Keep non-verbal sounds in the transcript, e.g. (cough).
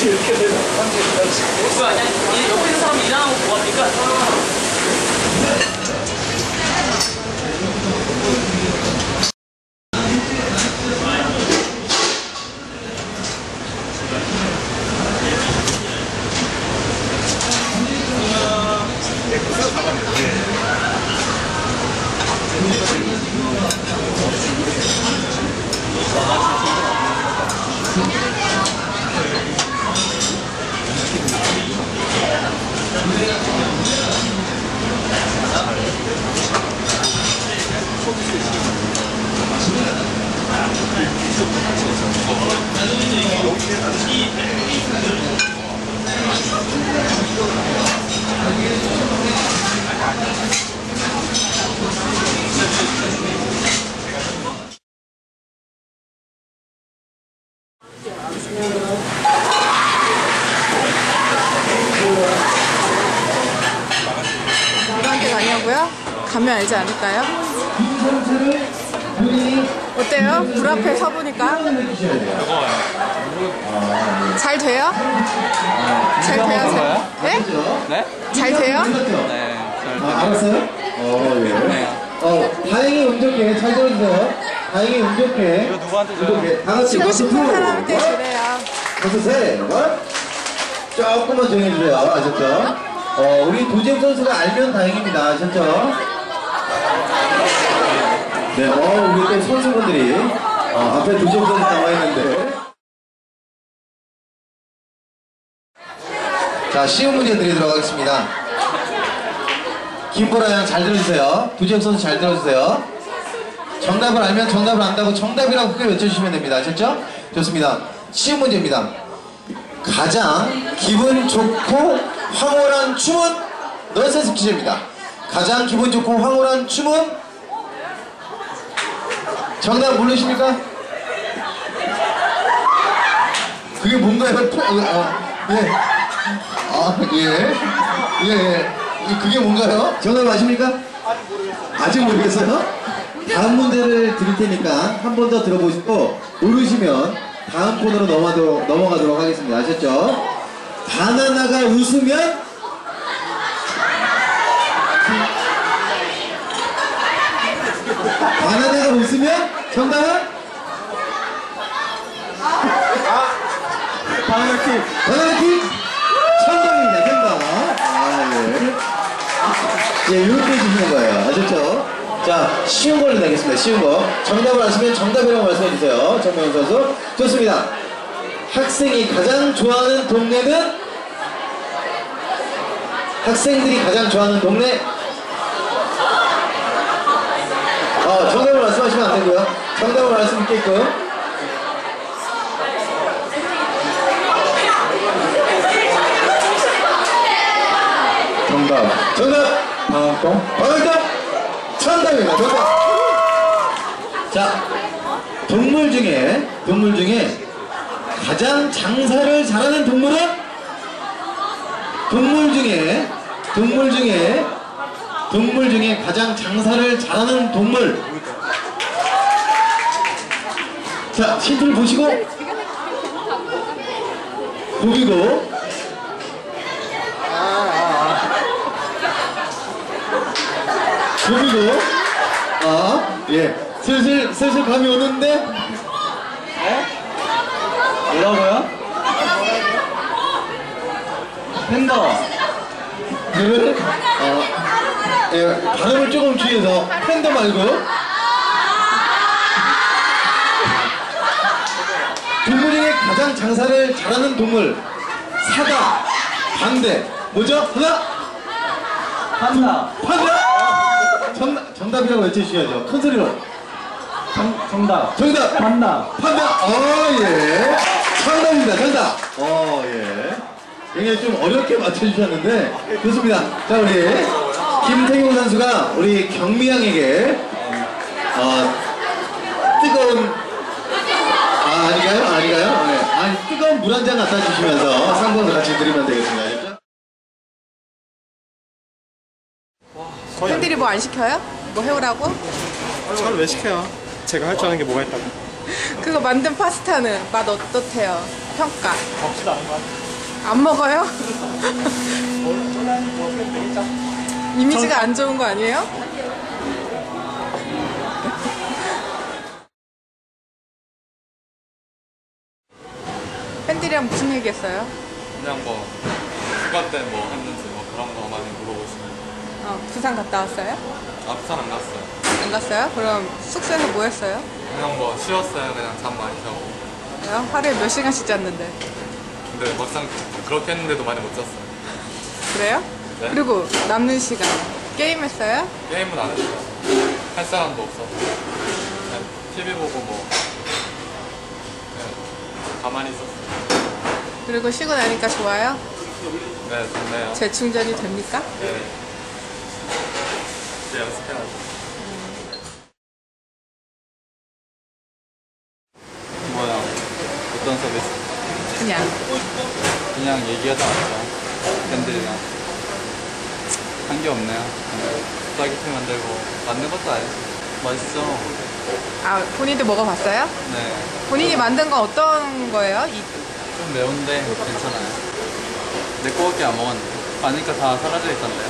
그렇지, 이렇게 되면. 그거 아니야? 이 옆에 있는 사람이 일하는 거 뭐합니까? 가냐고요? 가면 알지 않을까요? 어때요? 불 앞에 서보니까 잘 돼요? 잘 돼요? 잘, 네? 네? 잘 돼요? 네. 아, 알았어요? 어, 예. 어, 다행히 운 좋게 잘 들어주세요. 다행히 운 좋게. 이거 누구한테 운 줘요? 좋게. 다 같이 주고 싶은. 사람한테 원, 주래요. 박수 세 번. 조금만 조용히 해주세요. 아셨죠? 어, 우리 도재욱 선수가 알면 다행입니다. 아셨죠? 네, 어, 우리 또 선수분들이 어, 앞에 도재욱 선수 나와 있는데. 자, 쉬운 문제 드리도록 하겠습니다. 김보라 양 잘 들어주세요. 도재욱 선수 잘 들어주세요. 정답을 알면 정답을 안다고 정답이라고 크게 외쳐주시면 됩니다. 아셨죠? 좋습니다. 쉬운 문제입니다. 가장 기분 좋고 황홀한 춤은 넌센스 퀴즈입니다. 가장 기분 좋고 황홀한 춤은 정답 모르십니까? 그게 뭔가요? 어, 예. 아, 예. 예, 예. 그게 뭔가요? 정답 아십니까? 아직 모르겠어요? 다음 문제를 드릴 테니까 한 번 더 들어보시고 모르시면 다음 코너로 넘어가도록, 넘어가도록 하겠습니다. 아셨죠? 바나나가 웃으면 바나나가 웃으면 정답은? 바나나 킥 바나나 킥 정답입니다. 정답. 아, 예. 예, 이렇게 해주시는 거예요. 아셨죠? 자, 쉬운 걸로 내겠습니다. 쉬운 거. 정답을 아시면 정답이라고 말씀해 주세요. 정명훈 선수. 좋습니다. 학생이 가장 좋아하는 동네는? 학생들이 가장 좋아하는 동네? 어, 정답을 말씀하시면 안 되고요. 정답을 말씀드릴게요. 정답. 정답. 방학동. 방학동. 정답입니다. 정답. 자, 동물 중에 동물 중에 가장 장사를 잘하는 동물은 동물 중에 동물 중에 동물 중에 가장 장사를 잘하는 동물. 자, 힌트를 보시고 고기고 고기고 아, 예. 슬슬 슬슬 감이 오는데 뭐라고요? 팬더. 그를 어, 예, 발음을 조금 주의해서 팬더 말고. 동물 중에 가장 장사를 잘하는 동물 사과 반대. 뭐죠? 하나? 판다. 판다? 정답, 정답이라고 외쳐주셔야죠. 큰 소리로. 정, 정답. 정답. 판다. 판다. 어예. 정답입니다. 정답. 어예 굉장히 좀 어렵게 맞춰주셨는데 좋습니다 자 우리 김태경 선수가 우리 경미양에게 어, 뜨거운 아 아닌가요? 아닌가요? 네. 아니 뜨거운 물 한 잔 갖다 주시면서 상품을 같이 드리면 되겠습니다? 팬들이 뭐 안 시켜요? 뭐 해오라고? 저를 왜 시켜요? 제가 할 줄 아는 게 뭐가 있다고? 그거 만든 파스타는 맛 어떻대요? 평가. 먹지도 않은 거 같아. 안 먹어요? (laughs) 이미지가 안 좋은 거 아니에요? 팬들이랑 무슨 얘기 했어요? 그냥 뭐 휴가 때뭐 했는지 뭐 그런 거 많이 물어보시면 어, 부산 갔다 왔어요? 아 부산 안 갔어요 안 갔어요? 그럼 숙소에서 뭐 했어요? 그냥 뭐 쉬었어요 그냥 잠 많이 자고 왜요? 하루에 몇 시간씩 잤는데 근데 막상 그렇게 했는데도 많이 못 잤어요 그래요? 네. 그리고 남는 시간 게임했어요? 게임은 안 했어요 할 사람도 없어서 그냥 TV 보고 뭐 그냥 가만히 있었어요 그리고 쉬고 나니까 좋아요? 네 좋네요 재충전이 됩니까? 네 이제 연습해야죠 뭐야 어떤 서비스? 그냥. 그냥 얘기하다 왔죠. 팬들이랑. 한 게 없네요. 스파게티 만들고. 만든 것도 아니지. 맛있어. 아 본인도 먹어봤어요? 네좀 본인이 만든 건 어떤 거예요? 이, 매운데 괜찮아요. 내 거밖에 안 먹었는데. 가니까 다 사라져 있던데요